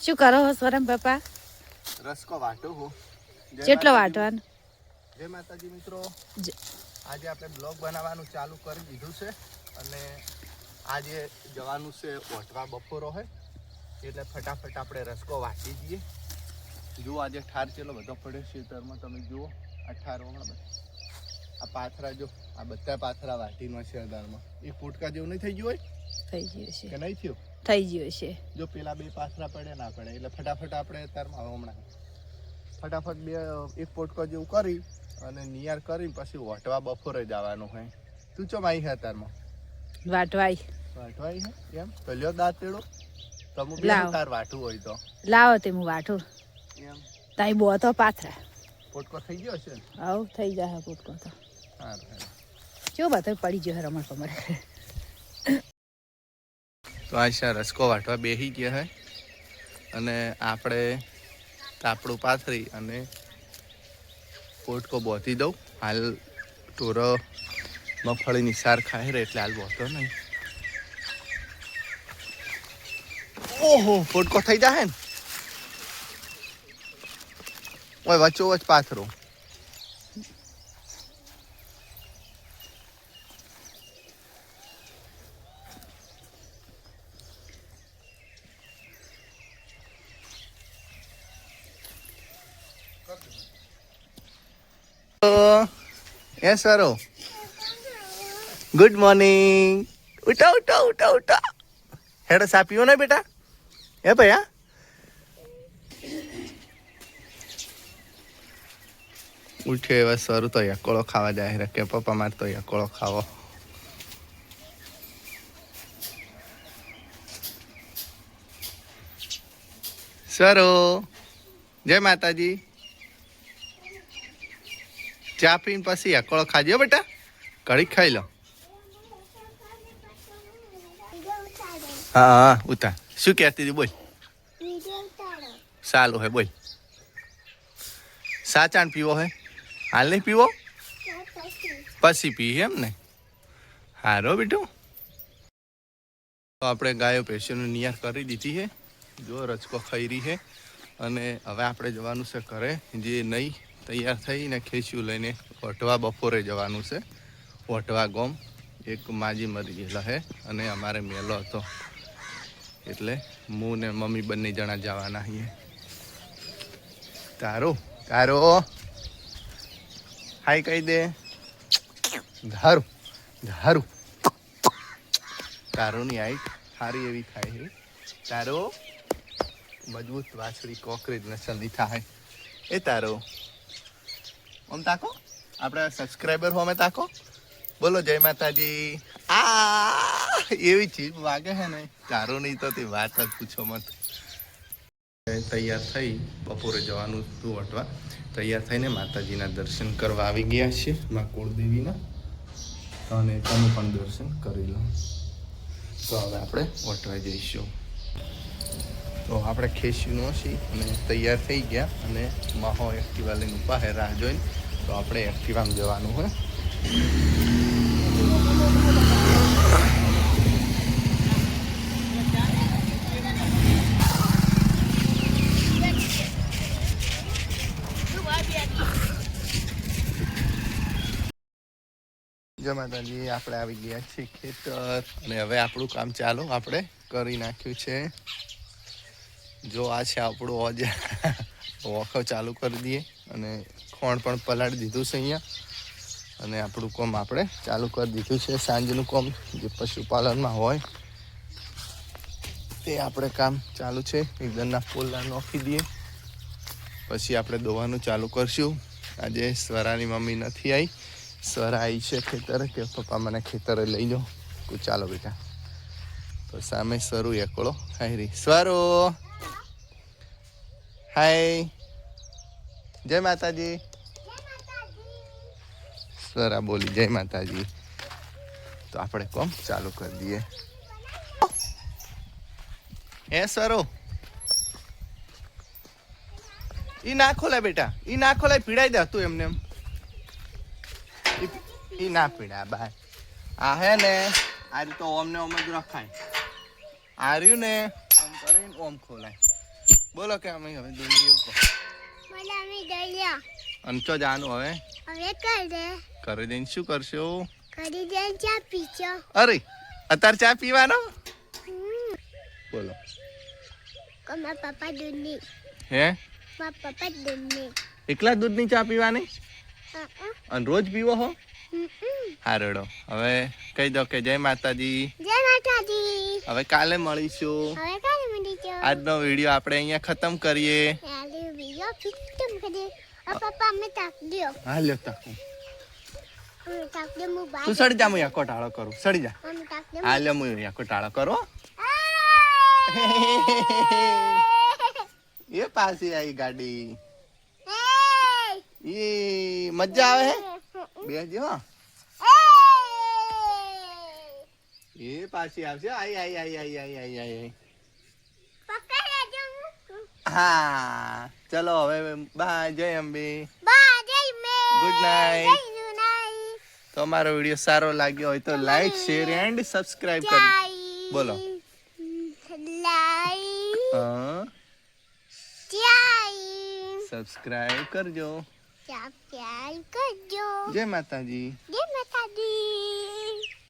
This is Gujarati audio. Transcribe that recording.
શું કરો છો સ્વરમ પપ્પા? રસકો વાટો હું. કેટલો વાટવાનો. જય માતાજી મિત્રો. આજે આપણે બ્લોગ બનાવવાનું ચાલુ કરી દીધું છે અને આજે જવાનું છે ઓટવા બપોરો હોય એટલે ફટાફટ આપણે રસકો વાટી દઈએ. જુઓ આજે ઠાર ચેલો બધો પડ્યો છે. તરમાં તમે જુઓ આ ઠાર આ પાથરા જો આ બધા પાથરા વાટીમાં છે અદારમાં. એ ફૂટકા જેવું નહીં થઈ ગયું હોય? થઈ ગયું છે. કે નહીં થયું? થઈ ગયું છે. જો પેલા બે પાથરા પડે ના પડે એટલે ફટાફટ આપણે અત્યારમાં હમણાં. ફટાફટ બે એક પોટકો જેવું કરી અને નિયાર કરી પછી વટવા બપોરે જવાનું હોય તું ચમ આવી હે અત્યારમાં? વાટવાઈ. વાટવાઈ હે? એમ? તો લ્યો દાંત તેડો તમુ બે. તાર વાટું હોય તો. લાવો તે હું વાટું. એમ? તાઈ બો તો પાથરા. પોટકો થઈ ગયો છે? આવ થઈ જાય પોટકો તો. સારું બાત પડી ગયો રમણ પમણ તો આશા રસકો વાટવા બેસી ગયા હે. અને આપણે તાપડું પાથરી અને પોટકો બોતી દઉં. હાલ ટોરો મગફળીની સાર ખાય રે એટલે હાલ બોતો નહીં. ઓહો પોટકો થઈ જાય ને? ઓય વચ્ચો વચ પાથરો. એ સરો. ગુડ મોર્નિંગ ઉઠા ઉઠા ઉઠા ઉઠા. હેડો સા પીવો ને બેટા. હે ભાઈ, હા? ઉઠ્યો એવા સર તો યકોળો ખાવા જાય. કે પપ્પા, મારે તો યકોળો ખાવો. સરો. જય માતાજી. ચા પીને પછી એકળો ખાજો બેટા. કઢી ખાઈ લો. હા હા ઉતા શું કહેતી હતી બોલ. સારું હે, બોલ. સાચાણ પીવો હે? હાલ નહીં પીવો? પછી પી એમ ને? હારો બેટું. તો આપણે ગાયો પેશીનું નિયાર કરી દીધી છે જો રચકો ખૈરી છે અને હવે આપણે જવાનું છે ઘરે. જે નહીં તૈયાર થઈને ખેંચ્યું લઈને વટવા બપોરે જવાનું છે. વટવા ગોમ, એક માજી મરી ગયેલા હે અને અમારે મેલો હતો. એટલે હું ને મમ્મી બંને જણા જવાના છીએ તારો તારો. હાય કહી દે. ધારું ધારું. તારોની હાઈટ સારી એવી થાય છે તારો, મજબૂત વાછડી કોકરેજ નસલની થાય. એ તારો. આમ તાકો? આપણા સબસ્ક્રાઈબર હો અમે તાકો? બોલો, જય માતાજી. આ એવી ચીજ વાગે છે ને તારો નહીં તો તે વાત જ પૂછો મત. તૈયાર થઈ, બપોરે જવાનું હતું વટવા તૈયાર થઈને માતાજીના દર્શન કરવા આવી ગયા છે મા કુળદેવીના. અને તમે પણ દર્શન કરી લો. તો હવે આપણે વટવા જઈશું. તો આપણે ખેસીનું છીએ અને તૈયાર થઈ ગયા અને માહો એક્ટિવા લઈને ઊભા હે રાહ જોઈને. તો આપણે એક્ટિવામાં જવાનું હોય. જય માતાજી, આપણે આવી ગયા છીએ ખેતર. અને હવે આપણું કામ ચાલુ, આપણે કરી નાખ્યું છે. જો આ છે આપણું ઓજા. વોખો ચાલુ કરી દઈએ અને ખોણ પણ પલાળી દીધું છે અહીંયા. અને આપણું કોમ આપણે ચાલુ કરી દીધું છે. સાંજનું કોમ જે પશુપાલનમાં હોય, તે આપણે કામ ચાલુ છે. એકદમના પોલા નોખી દઈએ. પછી આપણે દોવાનું ચાલુ કરશું. આજે સ્વરાની મમ્મી નથી આવી સ્વરા આવી છે ખેતરે કે પપ્પા મને ખેતરે લઈ જાઓ. કુ ચાલો બેટા. તો સામે સરું એકળો હાય રી. સ્વરો! હાય. જય માતાજી. સ્વરા બોલી જય માતાજી. તો આપણે કોમ ચાલુ કરી દઈએ. એ સરો? ઈ ના ખોલાય બેટા ઈ ના ખોલાય પીડાઈ દે તું એમને એમ. ઈ- ના પીડા બાય. આ હે ને આ રીતે ઓમ ને ઓમ જ રખાય. આ રહ્યું ને ઓમ કરીને ઓમ ખોલાય. બોલો કે અમે હવે દોરી એવું કહો અને ચો જાનું હવે. હવે કર દે. કરી દઈને શું કરશો કરી દે ચા પીશો અરે અત્યારે ચા પીવાનો બોલો મારા પપ્પા દૂધની હે મારા પપ્પા દૂધની એકલા દૂધની ચા પીવાની અને રોજ પીવો હો. હારડો હવે કહી દો કે જય માતાજી જય માતાજી હવે કાલે મળીશું હવે કાલે મળીશું આજનો વીડિયો આપણે અહીંયા ખતમ કરીએ. આલે બીજો ખતમ કરીએ. પપ્પા અમે તાક દ્યો હા લ્યો તાકું દે તું સડી જા હું યાકો ટાળો કરું. સડી જા. દે હા યાકો ટાળો કરો એ પાછી આવી ગાડી. એ મજા આવે હે? બે જો એ પાછી આવશે. આઈ આઈ આઈ આઈ આઈ આઈ આઈ હા. ચલો હવે બાય જય અંબે. Good night. તો અમારો વીડિયો સારો લાગ્યો હોય તો લાઈક શેર એન્ડ સબસ્ક્રાઇબ કરો. બોલો. સબસ્ક્રાઇબ કરજો. કરજો. જય માતાજી. જય માતાજી.